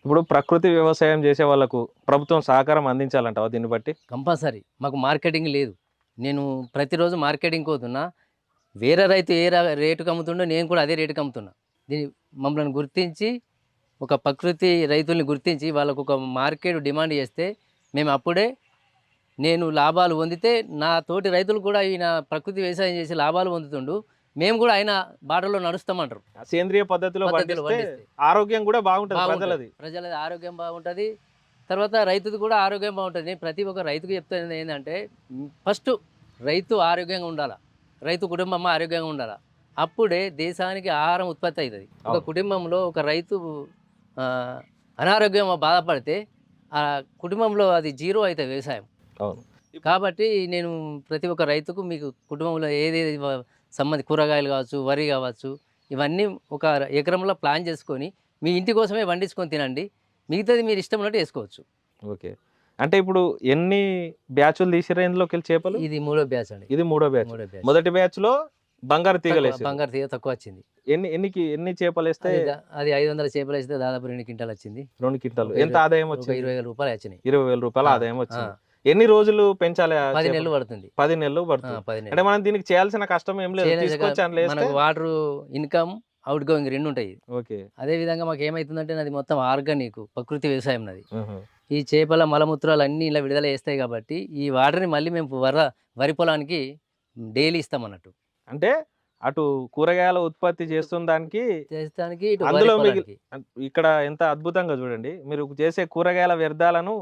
ఇప్పుడు ప్రకృతి వ్యవసాయం చేసే వాళ్ళకు ప్రభుత్వం సహకారం అందించాలంటావా దీన్ని బట్టి? కంపల్సరీ. మాకు మార్కెటింగ్ లేదు. నేను ప్రతిరోజు మార్కెటింగ్ పోతున్నా. వేరే రైతు ఏ రా- రేటుకి అమ్ముతుండో నేను కూడా అదే రేటుకి అమ్ముతున్నా దీన్ని మమ్మల్ని గుర్తించి ఒక ప్రకృతి రైతుల్ని గుర్తించి వాళ్ళకు ఒక మార్కెట్ డిమాండ్ చేస్తే మేము అప్పుడే నేను లాభాలు పొందితే నా తోటి రైతులు కూడా ఈయన ప్రకృతి వ్యవసాయం చేసి లాభాలు పొందుతుండు. మేము కూడా ఆయన బాటలో నడుస్తామంటారు. సేంద్రియ పద్ధతిలో. ఆరోగ్యం కూడా బాగుంటుంది. ప్రజలది. ప్రజల ఆరోగ్యం బాగుంటుంది. తర్వాత రైతుది కూడా ఆరోగ్యం బాగుంటుంది. నేను ప్రతి ఒక్క రైతుకు చెప్తాను ఏంటంటే ఫస్ట్ రైతు ఆరోగ్యంగా ఉండాలి? రైతు కుటుంబం ఆరోగ్యంగా ఉండాలి? అప్పుడే దేశానికి ఆహారం ఉత్పత్తి అవుతుంది. ఒక. కుటుంబంలో ఒక రైతు అనారోగ్యం బాధపడితే ఆ కుటుంబంలో అది జీరో అవుతుంది వ్యవసాయం. అవును. కాబట్టి నేను ప్రతి ఒక్క రైతుకు మీకు కుటుంబంలో ఏదేది సంబంధి కూరగాయలు కావచ్చు వరి కావచ్చు ఇవన్నీ ఒక ఎకరంలో ప్లాన్ చేసుకొని మీ ఇంటి కోసమే పండించుకొని తినండి. మిగతాది మీరు ఇష్టం ఉన్నట్టు వేసుకోవచ్చు. ఓకే. అంటే ఇప్పుడు ఎన్ని బ్యాచ్లు తీసిరా ఇందులోకి వెళ్ళి చేపలు? ఇది మూడో బ్యాచ్ అండి. ఇది మూడో బ్యాచ్. మొదటి బ్యాచ్. లో బంగారు తీగలు తక్కువ- వేసారు. బంగారు తీగ తక్కువ వచ్చింది. ఎన్ని ఎన్నికి ఎన్ని చేపలు వేస్తే? అది ఐదు వందల చేపలు వేస్తే దాదాపు రెండు క్వింటాలు వచ్చింది. రెండు కింటాలు ఒక ఎంత ఆదాయం వచ్చింది? ఇరవై వేల రూపాయలు వచ్చినాయి. ఇరవై వేల రూపాయల ఆదాయం వచ్చింది. ఎన్ని రోజులు పెంచాలి పది? నెలలు పడుతుంది. పది నెలలు పడుతుంది. అంటే మనం దీనికి చేయాల్సిన కష్టం ఏం లేదు. చేయలేదు తీసుకొచ్చి అందులో వేస్తే మనకు వాటర్ ఇన్కమ్ అవుట్ గోయింగ్ రెండు ఉంటాయి. ఓకే. అదే విధంగా మాకు ఏమవుతుందంటే నాది మొత్తం ఆర్గానిక్ ప్రకృతి వ్యవసాయం నాది. ఈ చేపల మలమూత్రాలు అన్నీ ఇలా విడుదల చేస్తాయి కాబట్టి ఈ వాటర్ని మళ్ళీ మేము వర వరి పొలానికి డైలీ ఇస్తాం అన్నట్టు అంటే అటు కూరగాయల ఉత్పత్తి చేస్తున్న దానికి చేస్తానికి అందులో ఇక్కడ ఎంత అద్భుతంగా చూడండి. మీరు చేసే కూరగాయల వ్యర్థాలను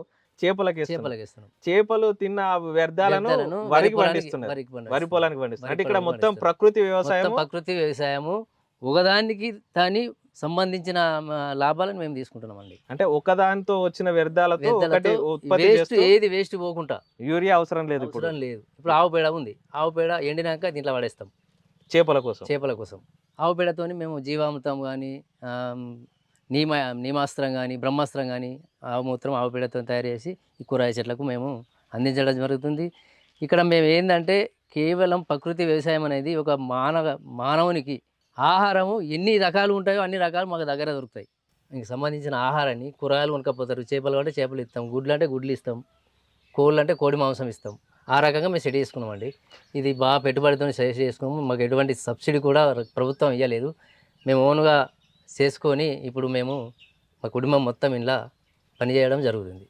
చేపలకి వేస్తున్నారు. చేపలకి ఇస్తున్నాం చేపలు తిన్న వ్యర్థాలను వరికి పండిస్తున్నారు. వరి. పొలానికి పండిస్తున్నారు. అంటే ఇక్కడ మొత్తం. ప్రకృతి వ్యవసాయం ప్రకృతి వ్యవసాయము ఒకదానికి దాని సంబంధించిన లాభాలను మేము తీసుకుంటున్నాం అండి. అంటే ఒకదానితో వచ్చిన వ్యర్థాలతో వేస్ట్ ఏది వేస్ట్ పోకుండా. యూరియా అవసరం లేదు అవసరం లేదు. ఇప్పుడు ఆవు పేడ ఉంది. ఆవు పేడ ఎండినాక దీంట్లో పడేస్తాం. చేపల కోసం. చేపల కోసం. ఆవు పేడతోని మేము జీవామృతం కానీ నీమ నీమాస్త్రం కానీ బ్రహ్మాస్త్రం కానీ ఆవు మూత్రం తయారు చేసి ఈ కూరగాయ చెట్లకు మేము అందించడం జరుగుతుంది. ఇక్కడ మేము ఏంటంటే కేవలం ప్రకృతి వ్యవసాయం అనేది ఒక మానవ మానవునికి ఆహారము ఎన్ని రకాలు ఉంటాయో అన్ని రకాలు మాకు దగ్గర దొరుకుతాయి. దీనికి సంబంధించిన ఆహారాన్ని కూరగాయలు కొనుక్కపోతారు. చేపలు అంటే చేపలు ఇస్తాం. గుడ్లు అంటే గుడ్లు ఇస్తాం. కోళ్ళు అంటే కోడి మాంసం ఇస్తాం. ఆ రకంగా మేము సెట్ చేసుకున్నామండి. ఇది బాగా పెట్టుబడితో సెట్ చేసుకున్నాము. మాకు ఎటువంటి సబ్సిడీ కూడా ప్రభుత్వం ఇవ్వలేదు మేము ఓన్గా చేసుకొని ఇప్పుడు మేము మా కుటుంబం మొత్తం ఇలా పనిచేయడం జరుగుతుంది.